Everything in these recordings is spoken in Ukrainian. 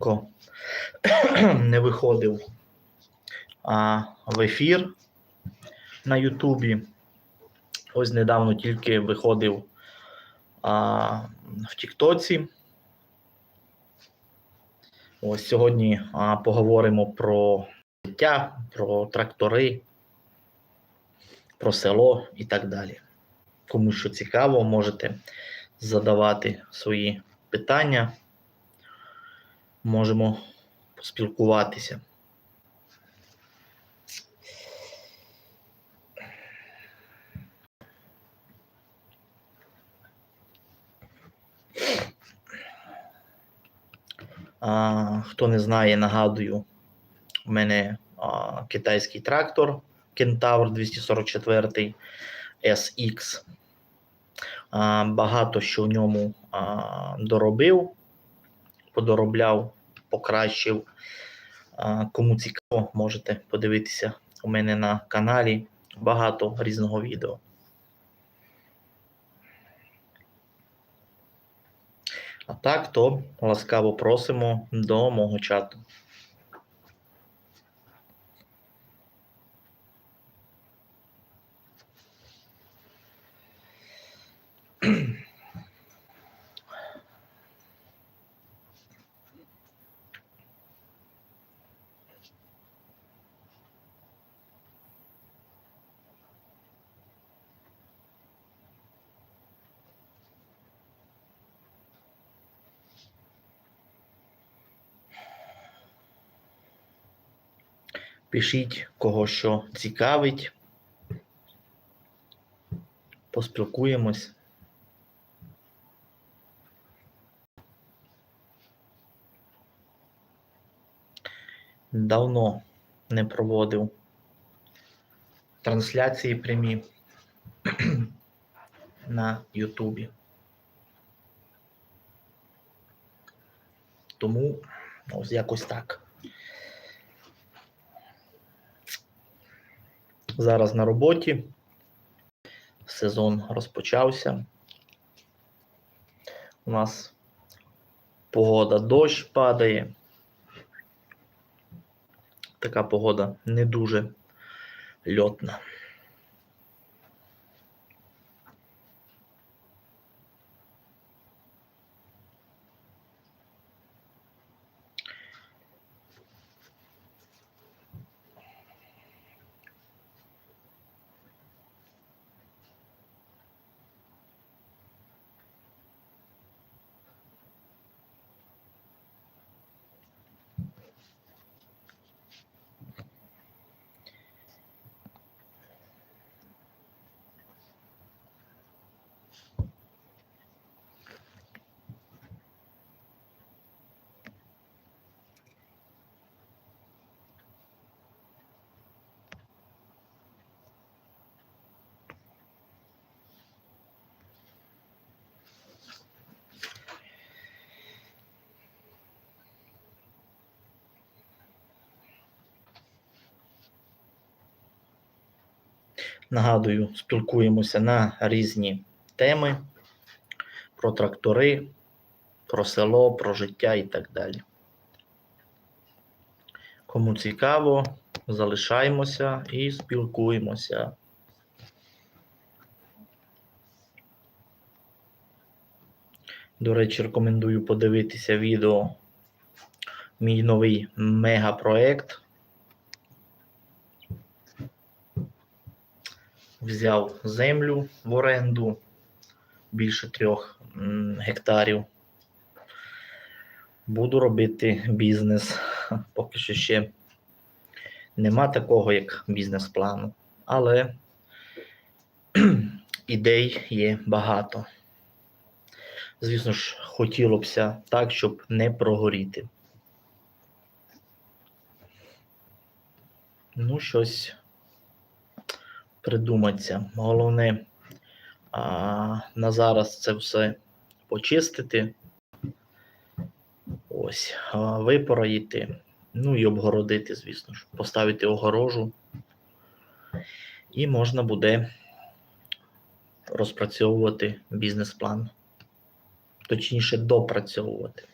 не виходив а, в ефір на Ютубі. Ось недавно тільки виходив а, в Тіктоці. Ось сьогодні а, поговоримо про життя, про трактори, про село і так далі. Кому що цікаво, можете задавати свої питання. Можемо поспілкуватися. А, хто не знає, нагадую, у мене а, китайський трактор Кентавр 244 SX. А, багато що в ньому а, доробив, подоробляв, покращив. Кому цікаво, можете подивитися у мене на каналі багато різного відео. А так, то ласкаво просимо до мого чату. Пишіть, кого що цікавить. Поспілкуємось. Давно не проводив трансляції прямі на Ютубі. Тому ось якось так. Зараз на роботі. Сезон розпочався. У нас погода дощ падає. Така погода не дуже льотна. Нагадую, спілкуємося на різні теми про трактори, про село, про життя і так далі. Кому цікаво, залишаємося і спілкуємося. До речі, рекомендую подивитися відео мій новий мегапроект. Взяв землю в оренду більше трьох гектарів. Буду робити бізнес. Поки що ще нема такого, як бізнес-плану, але ідей є багато. Звісно ж, хотілося б так, щоб не прогоріти. Ну, щось придуматься. Головне а, на зараз це все почистити. Ось, а, випороїти, ну і обгородити, звісно ж, поставити огорожу. І можна буде розпрацьовувати бізнес-план. Точніше, допрацьовувати.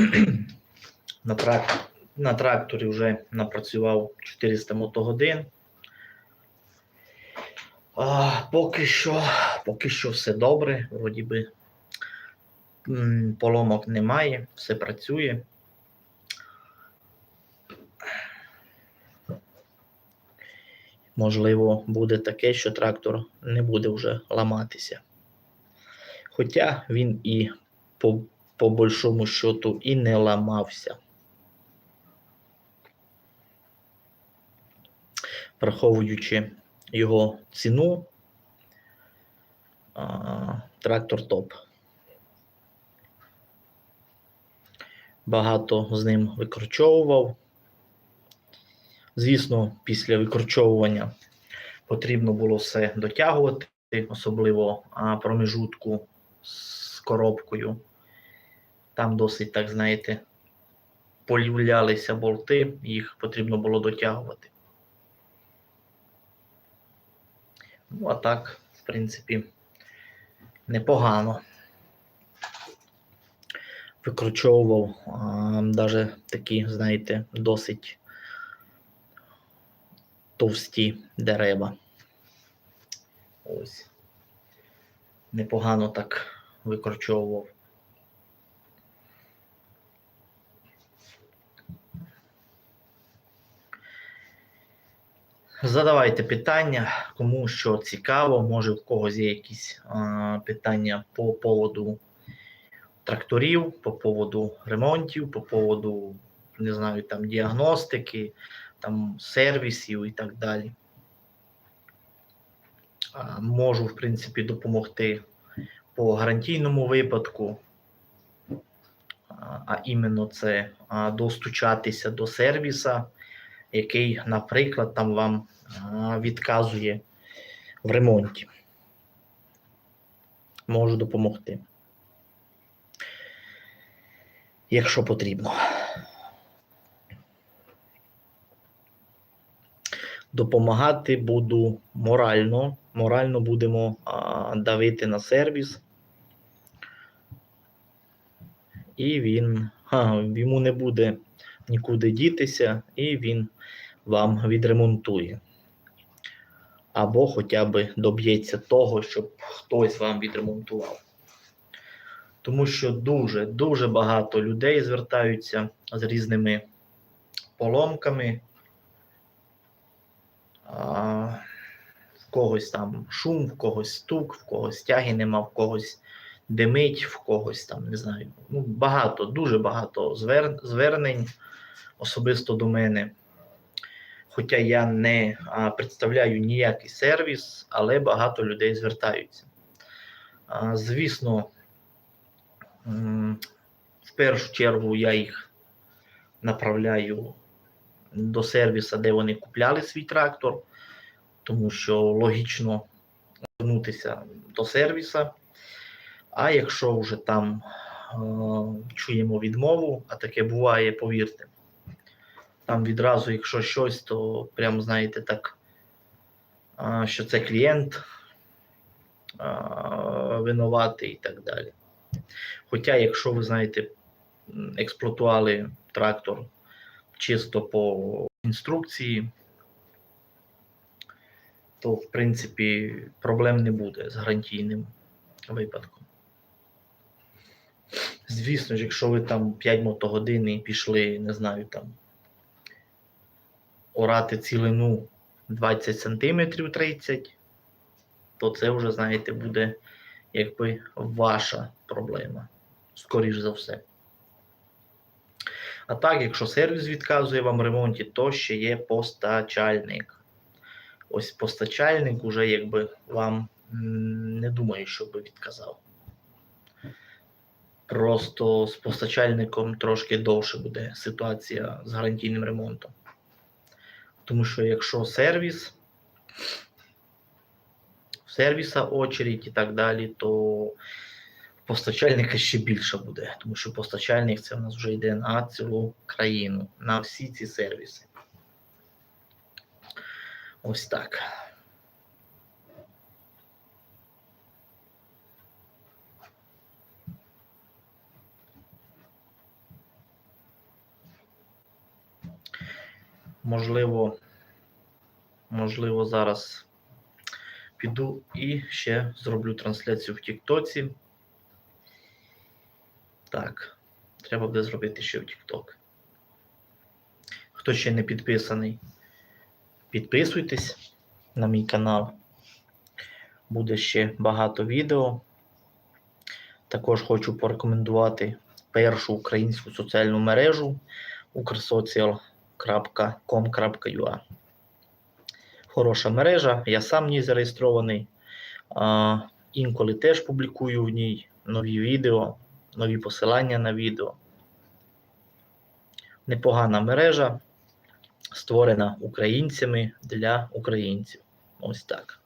На, трак... на тракторі вже напрацював 400 мотогодин. А, поки що, поки що все добре, вроді би поломок немає, все працює. Можливо, буде таке, що трактор не буде вже ламатися. Хоча він і по, по большому счету і не ламався. Враховуючи його ціну, трактор топ. Багато з ним викорчовував. Звісно, після викорчовування потрібно було все дотягувати, особливо промежутку з коробкою. Там досить, так знаєте, полювлялися болти, їх потрібно було дотягувати. Ну, а так, в принципі, непогано. Викручовував навіть такі, знаєте, досить товсті дерева. Ось. Непогано так викорчовував. Задавайте питання, кому що цікаво, може в когось є якісь а, питання по поводу тракторів, по поводу ремонтів, по поводу, не знаю, там діагностики, там сервісів і так далі. А, можу, в принципі, допомогти по гарантійному випадку, а, іменно це достучатися до сервіса який, наприклад, там вам відказує в ремонті. Можу допомогти. Якщо потрібно. Допомагати буду морально. Морально будемо а, давити на сервіс. І він а, йому не буде нікуди дітися, і він вам відремонтує. Або хоча б доб'ється того, щоб хтось вам відремонтував. Тому що дуже-дуже багато людей звертаються з різними поломками. В когось там шум, в когось стук, в когось тяги нема, в когось димить, в когось там, не знаю. Ну, багато, дуже багато звер... звернень особисто до мене. Хоча я не представляю ніякий сервіс, але багато людей звертаються. Звісно, в першу чергу я їх направляю до сервіса, де вони купляли свій трактор, тому що логічно звернутися до сервіса. А якщо вже там чуємо відмову, а таке буває, повірте, там відразу, якщо щось, то прям знаєте так, що це клієнт винуватий і так далі. Хоча, якщо ви знаєте, експлуатували трактор чисто по інструкції, то в принципі проблем не буде з гарантійним випадком. Звісно ж, якщо ви там 5 мотогодин і пішли, не знаю, там орати цілину 20 см 30, то це вже, знаєте, буде якби ваша проблема. Скоріш за все. А так, якщо сервіс відказує вам в ремонті, то ще є постачальник. Ось постачальник уже якби вам не думаю, що би відказав. Просто з постачальником трошки довше буде ситуація з гарантійним ремонтом. Тому що якщо сервіс, сервіса очередь і так далі, то постачальника ще більше буде. Тому що постачальник це в нас вже йде на цілу країну, на всі ці сервіси. Ось так. Можливо, можливо, зараз піду і ще зроблю трансляцію в Тіктоці. Так, треба буде зробити ще в Тікток. Хто ще не підписаний, підписуйтесь на мій канал. Буде ще багато відео. Також хочу порекомендувати першу українську соціальну мережу ukrsocial.com.ua. Хороша мережа, я сам в ній зареєстрований. А, інколи теж публікую в ній нові відео, нові посилання на відео. Непогана мережа, створена українцями для українців. Ось так.